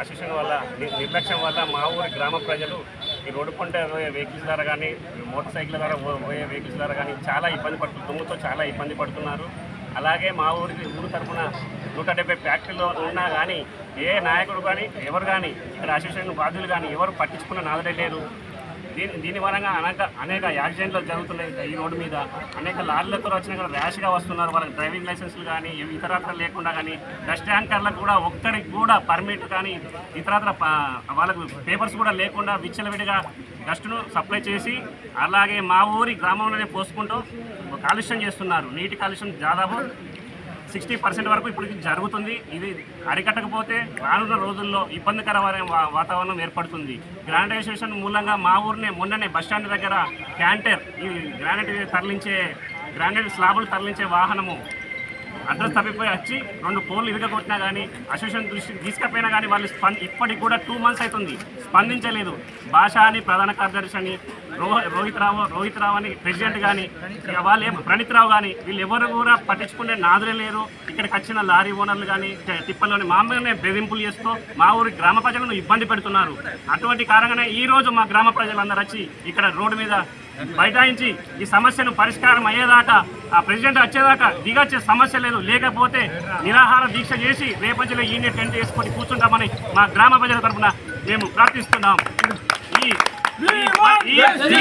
Association వల్ల నిర్లక్ష్యం వల్ల మా ఊరి గ్రామ ప్రజలు ఈ రోడ్డు పంట పోయే వెహికల్స్ ద్వారా కానీ మోటార్ సైకిల్ ద్వారా పోయే వెహికల్స్ ద్వారా కానీ చాలా ఇబ్బంది పడుతు దుమ్ముతో చాలా ఇబ్బంది పడుతున్నారు. అలాగే మా ఊరికి ఊరు తరఫున నూట డెబ్బై ఫ్యాక్టరీలో ఉన్నా కానీ ఏ నాయకుడు కానీ ఎవరు కానీ ఇక్కడ అసోసియేషన్ బాధ్యులు కానీ ఎవరు పట్టించుకున్న నాదడే లేరు. దీని దీని వరంగా అనేక అనేక యాక్సిడెంట్లు జరుగుతున్నాయి. ఈ రోడ్డు మీద అనేక లారీలతో వచ్చిన కూడా ర్యాష్గా వస్తున్నారు. వాళ్ళకి డ్రైవింగ్ లైసెన్స్లు కానీ ఇవి ఇతరత్ర లేకుండా కానీ డస్ట్ ట్యాంకర్లకు కూడా ఒక్కడికి కూడా పర్మిట్ కానీ ఇతరత్ర వాళ్ళకు పేపర్స్ కూడా లేకుండా విచ్చలవిడిగా డస్ట్ను సప్లై చేసి అలాగే మా ఊరి గ్రామంలోనే పోసుకుంటూ కాలుష్యం చేస్తున్నారు. నీటి కాలుష్యం దాదాపు సిక్స్టీ పర్సెంట్ వరకు ఇప్పుడు జరుగుతుంది. ఇది అరికట్టకపోతే రానున్న రోజుల్లో ఇబ్బందికరమైన వా- వాతావరణం ఏర్పడుతుంది. గ్రానైటేషన్ మూలంగా మా ఊరినే మొన్ననే బస్టాండ్ దగ్గర క్యాంటర్ ఈ గ్రానైట్ తరలించే గ్రానైట్ స్లాబులు తరలించే వాహనము అడ్రస్ తప్పిపోయి వచ్చి రెండు పోర్లు ఇరగొట్టినా కానీ అసోసియేషన్ దృష్టికి తీసుకపోయినా కానీ వాళ్ళు స్పం ఇప్పటికి కూడా టూ మంత్స్ అవుతుంది స్పందించలేదు. భాష అని ప్రధాన కార్యదర్శి అని రోహ రోహిత్ రావు రోహిత్ రావు అని ప్రెసిడెంట్ కానీ ఇక వాళ్ళు ప్రణీత్ రావు కానీ వీళ్ళు ఎవరు కూడా పట్టించుకునే నాదులే లేరు. ఇక్కడికి వచ్చిన లారీ ఓనర్లు కానీ టిప్పల్లోని మామూలుగానే బెదింపులు చేస్తూ మా ఊరి గ్రామ ప్రజలను ఇబ్బంది పెడుతున్నారు. అటువంటి కారణంగానే ఈరోజు మా గ్రామ ప్రజలందరూ వచ్చి ఇక్కడ రోడ్డు మీద బైఠాయించి ఈ సమస్యను పరిష్కారం అయ్యేదాకా ఆ ప్రెసిడెంట్ వచ్చేదాకా దిగొచ్చే సమస్య లేదు. లేకపోతే నిరాహార దీక్ష చేసి రేపంచలో ఈయన టెంట్ వేసుకొని కూర్చుంటామని మా గ్రామ ప్రజల తరఫున మేము ప్రార్థిస్తున్నాం. ఈ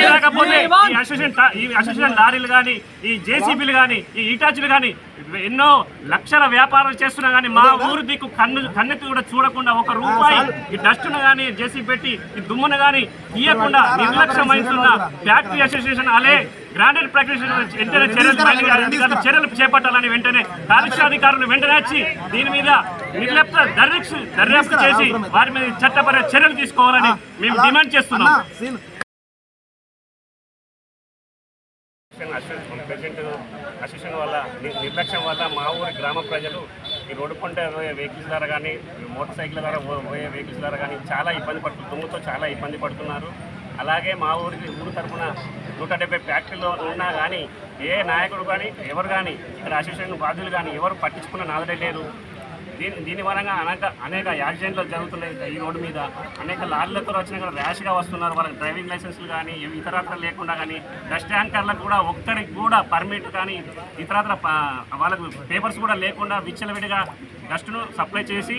లేకపోతే ఈ అసోసియేషన్ ఈ అసోసియేషన్ లారీలు కానీ ఈ జేసీబీలు కానీ ఈ ఇటాచీలు కానీ ఎన్నో లక్షల వ్యాపారాలు చేస్తున్నా కానీ మా ఊరు దిక్కు కన్ను కన్నెత్తి కూడా చూడకుండా ఒక రూపాయి ఈ డస్ట్ను కానీ జేసీ పెట్టి ఈ దుమ్మును కానీ తీయకుండా నిర్లక్ష్యమైతున్న ఫ్యాక్టరీ అసోసియేషన్ అలే గ్రాండెడ్ ప్రకటన వెంటనే చర్యలు చర్యలు చేపట్టాలని వెంటనే కాలుష్యాధికారులు వెంటనే వచ్చి దీని మీద నిర్లిప్త దర్యాప్తు దర్యాప్తు చేసి వారి మీద చట్టపర చర్యలు తీసుకోవాలని మేము డిమాండ్ చేస్తున్నాం. ప్రెసిడెంట్ అసోసియేషన్ వల్ల నిర్లక్ష్యం వల్ల మా ఊరి గ్రామ ప్రజలు ఈ రోడ్డు పంట పోయే వెహికల్స్ ద్వారా కానీ మోటార్ సైకిల్ ద్వారా పోయే వెహికల్స్ ద్వారా కానీ చాలా ఇబ్బంది పడుతు దుమ్ముతో చాలా ఇబ్బంది పడుతున్నారు. అలాగే మా ఊరికి ఊరు తరఫున నూట డెబ్బై ఫ్యాక్టరీలో ఉన్నా కానీ ఏ నాయకుడు కానీ ఎవరు కానీ ఇక్కడ అసోసియేషన్ బాధ్యులు కానీ ఎవరు పట్టించుకున్న నాదడే లేరు. దీని దీని వరంగా అనేక అనేక యాక్సిడెంట్లు జరుగుతున్నాయి. ఈ రోడ్డు మీద అనేక లారీలతో వచ్చిన కూడా ర్యాష్గా వస్తున్నారు. వాళ్ళకి డ్రైవింగ్ లైసెన్స్లు కానీ ఇతరత్ర లేకుండా కానీ డస్ట్ ట్యాంకర్లకు కూడా ఒక్కరికి కూడా పర్మిట్ కానీ ఇతరత్ర వాళ్ళకు పేపర్స్ కూడా లేకుండా విచ్చలవిడిగా డస్ట్ను సప్లై చేసి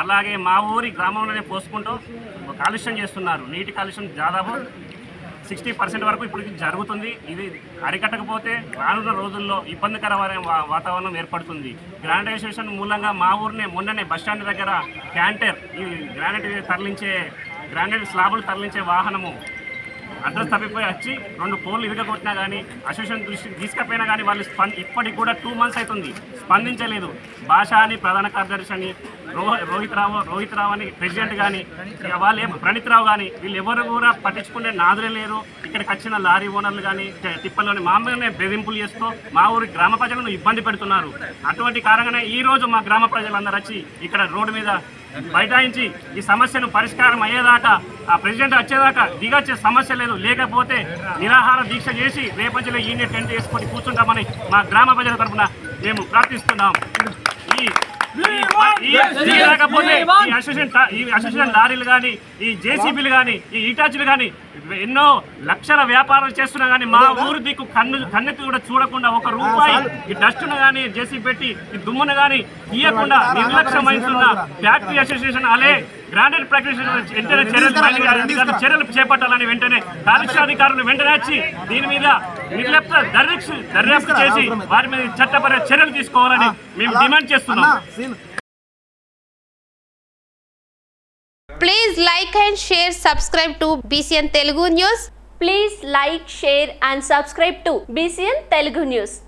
అలాగే మా ఊరి గ్రామంలోనే పోసుకుంటూ కాలుష్యం చేస్తున్నారు. నీటి కాలుష్యం దాదాపు సిక్స్టీ పర్సెంట్ వరకు ఇప్పుడు జరుగుతుంది. ఇది అరికట్టకపోతే రానున్న రోజుల్లో ఇబ్బందికరమైన వా- వాతావరణం ఏర్పడుతుంది. గ్రానైటైజేషన్ మూలంగా మా ఊరినే మొన్ననే బస్టాండ్ దగ్గర క్యాంటర్ ఈ గ్రానైట్ తరలించే గ్రానైట్ స్లాబులు తరలించే వాహనము అడ్రస్ తప్పిపోయి వచ్చి రెండు పోర్లు ఇరగొట్టినా కానీ అసోసియేషన్ దృష్టి తీసుకపోయినా కానీ వాళ్ళు స్పంద ఇప్పటికి కూడా టూ మంత్స్ అవుతుంది. స్పందించలేదు. భాష అని ప్రధాన కార్యదర్శి అని రోహిత్ రావు రోహిత్ రావు అని ప్రెసిడెంట్ కానీ ఇక వాళ్ళు ఏం ప్రణీత్ రావు కానీ వీళ్ళు ఎవరు కూడా పట్టించుకునే నాదులే లేరు. ఇక్కడికి వచ్చిన లారీ ఓనర్లు కానీ తిప్పల్లోని మామూలుగానే బెదింపులు చేస్తూ మా ఊరి గ్రామ ప్రజలను ఇబ్బంది పెడుతున్నారు. అటువంటి కారణంగానే ఈ రోజు మా గ్రామ ప్రజలందరూ వచ్చి ఇక్కడ రోడ్డు మీద బైఠాయించి ఈ సమస్యను పరిష్కారం అయ్యేదాకా ఆ ప్రెసిడెంట్ వచ్చేదాకా దిగొచ్చే సమస్య లేదు. లేకపోతే నిరాహార దీక్ష చేసి రేపంచలో ఈయన టెంట్ వేసుకొని కూర్చుంటామని మా గ్రామ ప్రజల తరఫున మేము ప్రార్థిస్తున్నాం. ఈ లేకపోతే ఈ అసోసియేషన్ ఈ అసోసియేషన్ లారీలు కానీ ఈ జేసీబీలు కానీ ఈ ఇటాచీలు కానీ ఎన్నో లక్షల వ్యాపారాలు చేస్తున్నా కానీ మా ఊరు దిక్కు కన్ను కన్నెత్తి కూడా చూడకుండా ఒక రూపాయి ఈ డస్ట్ను కానీ జేసీ పెట్టి ఈ దుమ్మును కానీ తీయకుండా నిర్లక్ష్యమైతున్న ఫ్యాక్టరీ అసోసియేషన్ అలే గ్రాండెడ్ ప్రకటన వెంటనే చర్యలు చర్యలు చేపట్టాలని వెంటనే కాలుష్యాధికారులు వెంటనే వచ్చి దీని మీద నిర్లిప్త దర్యాప్తు దర్యాప్తు చేసి వారి మీద చట్టపర చర్యలు తీసుకోవాలని మేము డిమాండ్ చేస్తున్నాం. Please like and share, subscribe to BCN Telugu News. Please like, share and subscribe to BCN Telugu News.